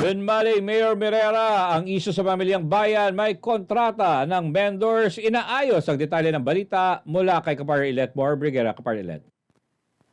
Benmaling Mayor Mirera, ang isyo sa pamilyang bayan may kontrata ng vendors. Inaayos ang detalye ng balita mula kay Kapar-Ilet More Brigera Kapar-Ilet.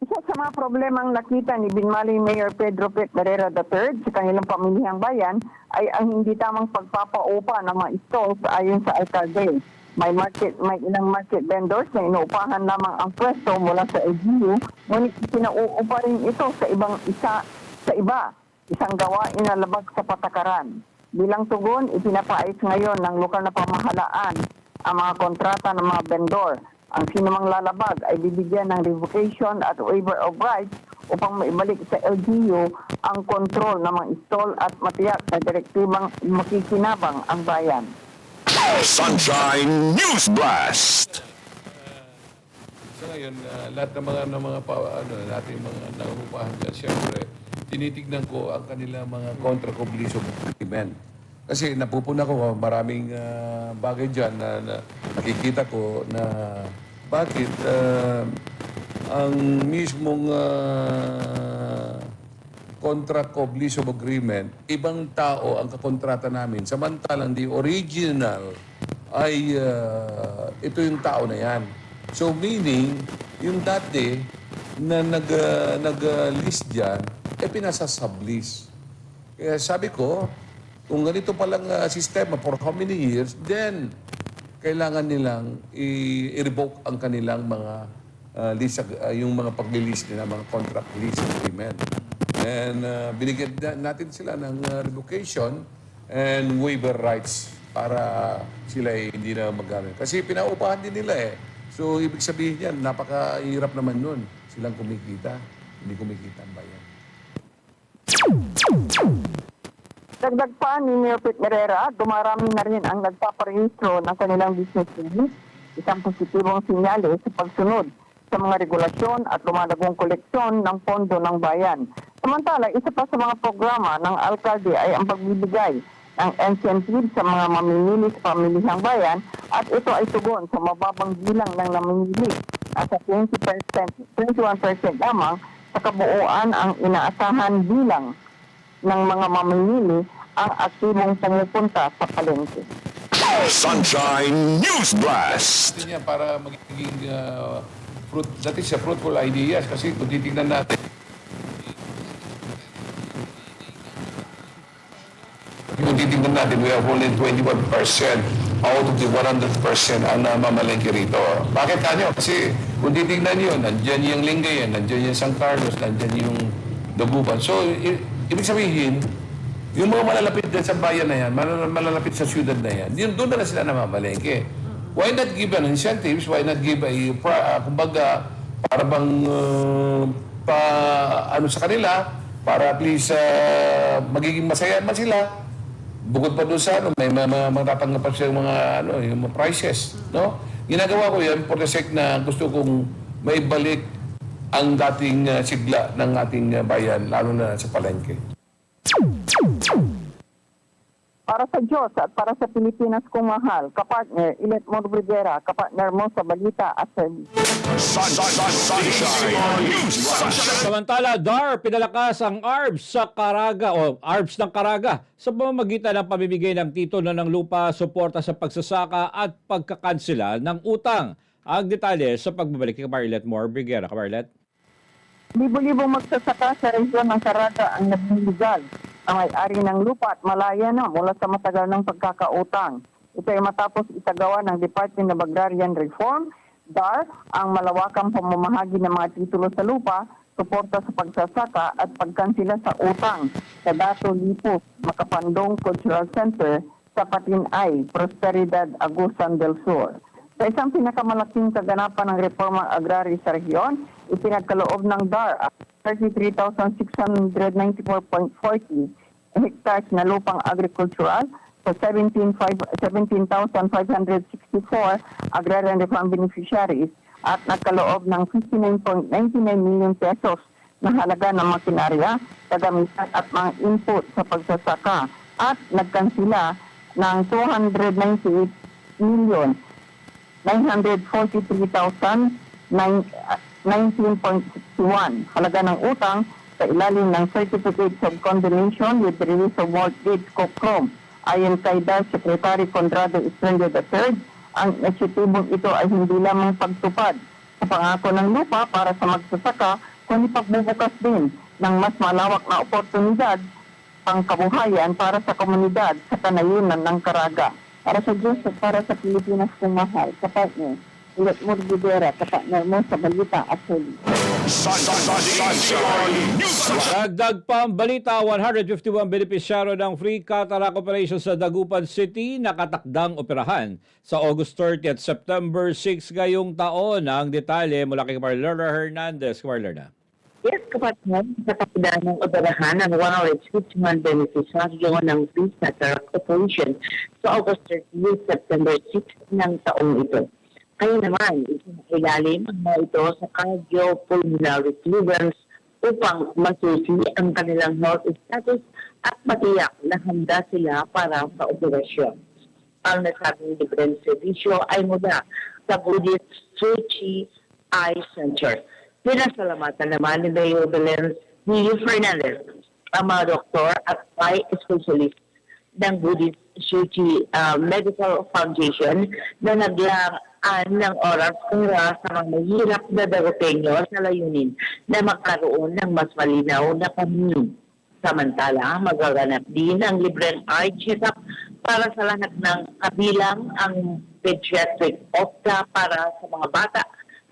Isa sa mga problemang nakita ni Binmaling Mayor Pedro Pet Barrera III sa kanilang pamilihang bayan ay ang hindi tamang pagpapaupa ng mga stalls ayon sa alkalde. May market, may ilang market vendors na inuupahan lamang ang pwesto mula sa LGU, ngunit pinauupa rin ito sa ibang isa sa iba, isang gawain na labag sa patakaran. Bilang tugon, ipinapaayos ngayon ng lokal na pamahalaan ang mga kontrata ng mga vendor. Ang sinumang lalabag ay bibigyan ng revocation at waiver of rights upang maibalik sa LGU ang kontrol ng mga stall at matiyak na direktibang makikinabang ang bayan. Sunshine News Blast. Sa ngayon, ah, lahat ng mga, ng mga pa, ano, natin mga nangungupahan dyan, siyempre, tinitignan ko ang kanilang mga contract obligation. Kasi napupuna ko, maraming ah, bagay dyan na, na nakikita ko na bakit ah, ang mismong ah, contract obligation agreement, ibang tao ang kakontrata namin. Samantalang the original ay ah, ito yung tao na yan. So meaning, yung dati na nag, ah, nag-list dyan, eh pinasa-sublease. Kaya sabi ko, kung ganito palang ah, sistema for how many years, then kailangan nilang i-revoke ang kanilang mga uh, lease, uh, yung mga pag-release nila, mga contract lease agreement. And uh, binigyan na- natin sila ng uh, revocation and waiver rights para sila ay hindi na magamit. Kasi pinaupahan din nila eh. So, ibig sabihin yan, napakahirap naman nun. Silang kumikita, hindi kumikita ang bayan. Dagdag pa ni Mayor Pete Herrera, dumarami na rin ang nagpaparehistro ng kanilang business unit. Isang positibong sinyales sa pagsunod sa mga regulasyon at lumalagong koleksyon ng pondo ng bayan. Samantala, isa pa sa mga programa ng alkalde ay ang pagbibigay ng incentive sa mga mamimili sa pamilihang bayan at ito ay tugon sa mababang bilang ng namimili at sa 20%, 21% lamang sa kabuuan ang inaasahan bilang ng mga mamimili ang aktibong pumupunta sa palengke. Sunshine News Blast. yan para magiging uh, fruit, that is a fruitful ideas kasi kung titignan natin kung titignan natin, we have only 21% out of the 100% ang namamalengke rito. Bakit kanyo? Kasi kung titignan nyo, nandyan yung Lingayen, nandyan yung San Carlos, nandyan yung Dagupan. So, ibig sabihin, yung mga malalapit din sa bayan na yan, malal- malalapit sa syudad na yan, yun, doon na lang sila namamalengke. Why not give an incentives? Why not give a, uh, kumbaga, para bang uh, pa, ano sa kanila, para at least uh, magiging masaya man sila. Bukod pa doon sa ano, may matatanggap pa siya mga, ano, yung mga prices. No? Ginagawa ko yan for the sake na gusto kong maibalik ang dating uh, sigla ng ating uh, bayan, lalo na sa palengke. Para sa Diyos at para sa Pilipinas kong mahal, kapartner, Ilet Mor Brigera, kapartner mo sa balita at Blast. Samantala, DAR pinalakas ang ARBS sa Caraga o ARBS ng Caraga sa pamamagitan ng pamimigay ng titulo ng lupa, suporta sa pagsasaka at pagkakansela ng utang. Ang detalye sa pagbabalik kay Kamarlet More Brigera. Kamarlet? Libo-libong magsasaka sa rehiyon ng Caraga ang nagbibigay ang may-ari ng lupa at malaya na mula sa matagal ng pagkakautang. Ito ay matapos itagawa ng Department of Agrarian Reform, DAR, ang malawakang pamamahagi ng mga titulo sa lupa, suporta sa pagsasaka at pagkansila sa utang sa Dato Lipos, Makapandong Cultural Center sa Patinay, Prosperidad, Agusan del Sur. Sa isang pinakamalaking kaganapan ng reforma agrary sa rehiyon, ipinagkaloob ng DAR 33,694.40 hectares na lupang agricultural sa 17,500 17,564 agrarian reform beneficiaries at nagkaloob ng 59.99 million pesos na halaga ng makinarya, kagamitan at mga input sa pagsasaka. At nagkansila ng 298 million 943,019.61 halaga ng utang sa ilalim ng Certificates of Condemnation with Release of Mortgage Cochrome. Ayon kay DAS Secretary Conrado Estrella III, ang initiatibong ito ay hindi lamang pagtupad sa pangako ng lupa para sa magsasaka, kundi pagbubukas din ng mas malawak na oportunidad pangkabuhayan para sa komunidad sa kanayunan ng Caraga. Para sa Diyos at para sa Pilipinas kong mahal, sa partner, Ulit Mordidera, kapartner mo sa balita sunshine. Dagdag pa ang balita, 151 benepisyaro ng Free Cataract Operation sa Dagupan City nakatakdang operahan sa August 30 at September 6 ngayong taon. Ang detalye mula kay Marlena Hernandez. Marlena. Yes, kapatid, sa kapidaan ng operahan ng 161 beneficiaryo ng Free Cataract Operation sa August 30 September 6 ng taong ito. Kaya naman, ang mga ito sa cardiopulmonary clearance upang masusi ang kanilang health status at matiyak na handa sila para sa operasyon. Ang nasabing libreng servisyo ay mula sa Buddhist Suchi Eye Center. Pinasalamatan naman ni Mayor Belen ni Fernandez, ang mga doktor at eye specialist ng Buddhist Suchi uh, Medical Foundation na naglaan ng oras para sa mga mahirap na dagotenyo sa layunin na magkaroon ng mas malinaw na paningin. Samantala, magaganap din ang libreng eye check-up para sa lahat ng kabilang ang pediatric opta para sa mga bata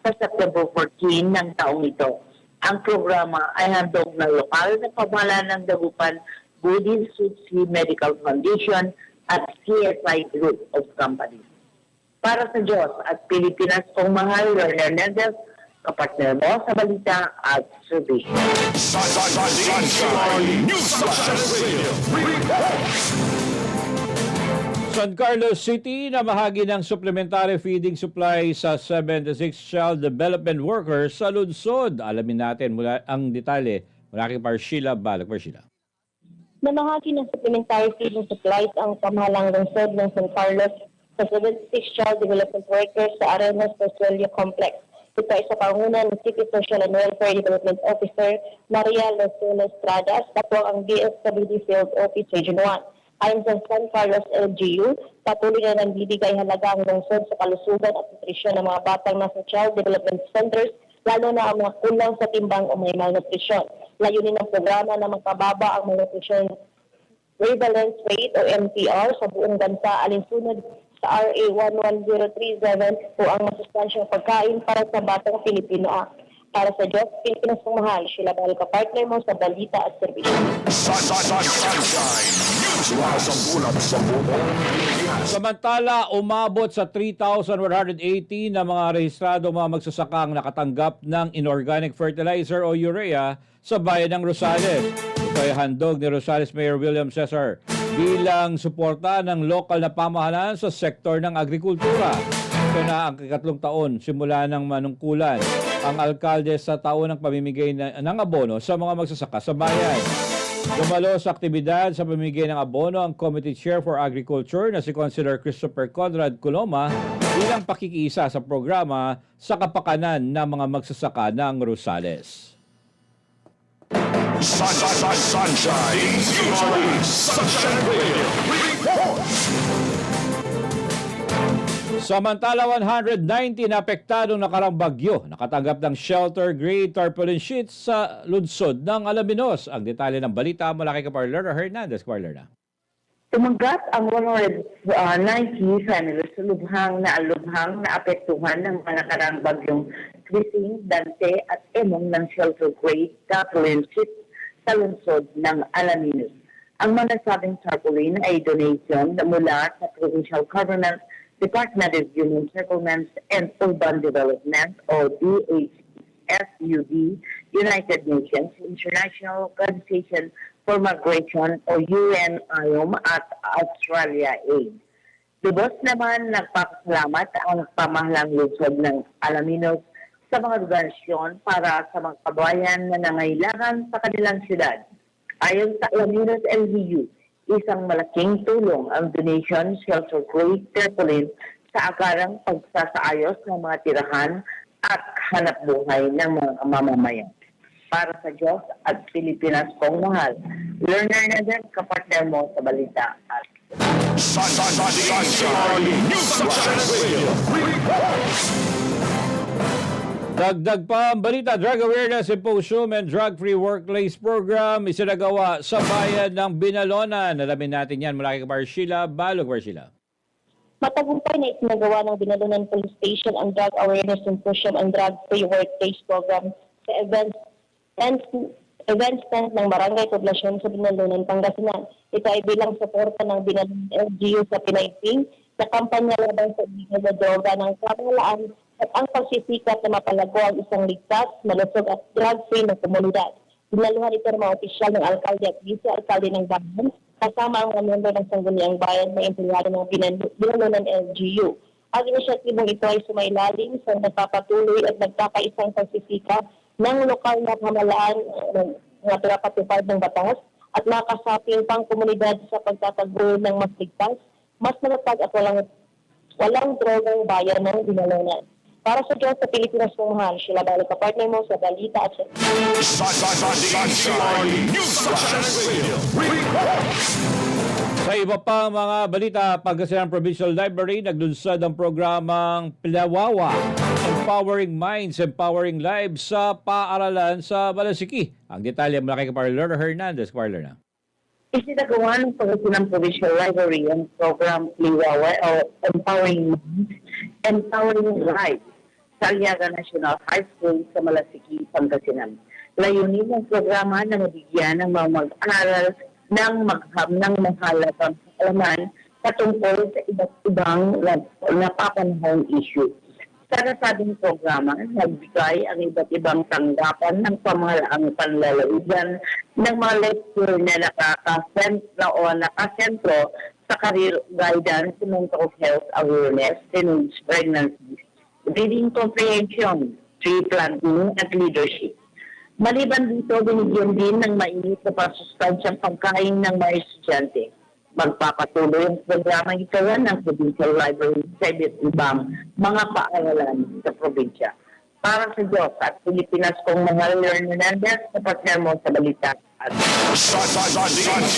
sa September 14 ng taong ito. Ang programa ay handog ng lokal na pamahalaan ng Dagupan Buddhist Sutsi Medical Foundation at CSI Group of Companies. Para sa Diyos at Pilipinas kong mahal, Werner Hernandez, kapatner mo sa balita at radio. San Carlos City na mahagi ng supplementary feeding supply sa 76 Child Development Workers sa lungsod. Alamin natin mula ang detalye mula kay Parshila Balag. Parshila. Namahagi ng supplementary feeding supplies ang pamahalang lungsod ng San Carlos sa 76 Child Development Workers sa Arenas Consuelio Complex. Ito ay sa pangunan ng City Social and Welfare Development Officer Maria Lozano Estrada at po ang DSWD Field Office Region 1. Ayon sa San Carlos LGU, patuloy na nang bibigay halaga ang lungsod sa kalusugan at nutrisyon ng mga batang nasa Child Development Centers lalo na ang mga kulang sa timbang o may malnutrisyon. Layunin ng programa na magpababa ang malnutrisyon prevalence rate o MTR sa buong bansa alinsunod sa RA 11037 o ang masustansyang pagkain para sa batang Pilipino Act. Para sa Diyos, Pilipinas kong mahal, sila bahal ka partner mo sa balita at serbisyo. Samantala, umabot sa 3,118 na mga rehistrado mga magsasakang nakatanggap ng inorganic fertilizer o urea sa bayan ng Rosales. Ito ay handog ni Rosales Mayor William Cesar bilang suporta ng lokal na pamahalaan sa sektor ng agrikultura. Ito na ang ikatlong taon simula ng manungkulan ang alkalde sa taon ng pamimigay ng abono sa mga magsasaka sa bayan. Dumalo sa aktibidad sa pamimigay ng abono ang Committee Chair for Agriculture na si Consular Christopher Conrad Coloma bilang pakikisa sa programa sa kapakanan ng mga magsasaka ng Rosales. Sun, sun, sun, sunshine, news sunshine radio. Samantala, 190 na apektadong nakarang bagyo nakatanggap ng shelter-grade tarpaulin sheets sa lunsod ng Alaminos. Ang detalye ng balita mula kay Kaparlera Hernandez. Kaparlera. Tumagat ang 190 families sa lubhang na alubhang na apektuhan ng mga nakarang bagyong Krising, Dante at Emong ng shelter grade tarpaulin sheets sa lungsod ng Alaminos. Ang manasabing tarpaulin ay donation na mula sa Provincial Government, Department of Human Settlements and Urban Development o DHSUD, United Nations, International Organization for Migration o UNIOM at Australia Aid. Lubos naman nagpapasalamat ang pamahalang lungsod ng Alaminos sa mga donasyon para sa mga kabayan na nangailangan sa kanilang syudad. Ayon sa Alaminos LGU, isang malaking tulong ang donation shelter grade tarpaulin sa agarang pagsasaayos ng mga tirahan at hanap buhay ng mga mamamayan. Para sa Diyos at Pilipinas kong mahal. Learner na din kapartner mo sa balita at Sun, sun, sun, sunshine news radio. Dagdag pa ang balita, Drug Awareness Symposium and Drug-Free Workplace Program isinagawa sa bayan ng Binalonan. Alamin natin yan mula kay Kabar Sheila. Balog, Kabar Sheila. Matagumpay na isinagawa ng Binalunan Police Station ang Drug Awareness Symposium and Drug-Free Workplace Program sa events and event stand ng Barangay Poblasyon sa Binalunan, Pangasinan. Ito ay bilang suporta ng Binalunan LGU sa Pinaiping sa kampanya laban sa droga ng pamahalaan at ang pagsisikat na mapalago ang isang ligtas, malusog at drug-free na komunidad. Dinaluhan ito ng mga opisyal ng alkalde at vice-alkalde ng bayan kasama ang mga member ng Sangguniang Bayan na empleyado ng Binan- Binalunan LGU. Ang inisyatibong ito ay sumailalim sa nagpapatuloy at nagkakaisang pagsisika ng lokal na pamahalaan ng mga pinapatupad ng batas at makasaping pang komunidad sa pagtataguyod ng mas ligtas, mas malatag at walang walang drogang bayan ng Binalunan. Para sa Diyos sa Pilipinas kong mahal, sila balik partner mo sa balita at sa. Sa iba pa mga balita, Pangasinan Provincial Library naglunsad ang programang Plawawa, Empowering Minds, Empowering Lives sa paaralan sa Balasiki. Ang detalye mula kay Kaparlor Hernandez. Kaparlor na. Isinagawa ng Pangasinan Provincial Library ang program Liwawa o Empowering Minds, Empowering Lives sa National High School sa Malasiki, Pangasinan. Layunin ng programa na mabigyan ng mga mag-aaral ng magham ng mahalagang kaalaman patungkol sa iba't ibang nap- napapanahong issue. Sa nasabing programa, nagbigay ang iba't ibang tanggapan ng pamahalaang panlalawigan ng mga lecture na nakakasentro o nakasentro sa career guidance, mental health awareness, teenage pregnancy, reading comprehension, tree planting, at leadership. Maliban dito, binigyan din ng mainit na pasustansyang pagkain ng mga estudyante. Magpapatuloy ang programa ito ng Provincial Library sa ibang mga paaralan sa probinsya. Para sa Diyos at Pilipinas kong mga Learn Hernandez, sa partner mo sa balita.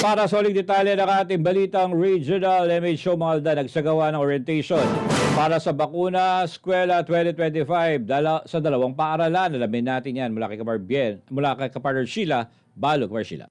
Para sa uling detalye ng ating balitang regional, MHO Malda nagsagawa ng orientation para sa Bakuna Eskwela 2025 dala, sa dalawang paaralan. Alamin natin yan mula kay Kabar Bien, mula kay Kaparlor Sheila. Balog, Kabar Sheila.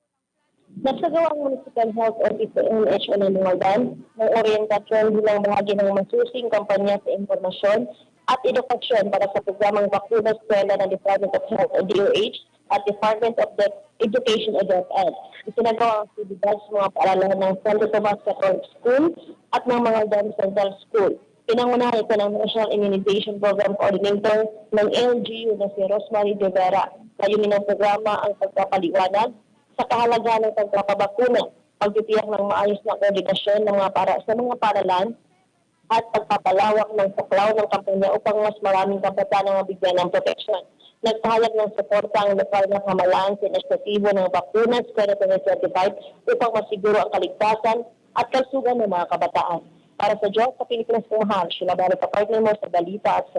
Nagsagawa ang Municipal Health sa NHO ng Lumaldan ng orientasyon bilang bahagi ng masusing kampanya sa impormasyon at edukasyon para sa programang Bakuna Eskwela ng Department of Health o DOH at Department of the Education o DepEd. Isinagawa ang aktibidad sa mga paaralan ng Santo Tomas Catholic School at ng mga Dam Central School. Pinangunahan ito ng National Immunization Program Coordinator ng LGU na si Rosemary De Vera. Layunin ng programa ang pagpapaliwanag sa kahalagahan ng pagpapabakuna, pagtitiyak ng maayos na koordinasyon ng mga para sa mga paralan at pagpapalawak ng saklaw ng kampanya upang mas maraming kabataan ang mabigyan ng proteksyon. Nagpahayag ng suporta ang lokal na kamalaan sa inisyatibo ng Bakuna Square 2025 upang masiguro ang kaligtasan at kalusugan ng mga kabataan. Para sa Diyos sa Pilipinas kong mahal, sila balik partner mo sa balita at sa.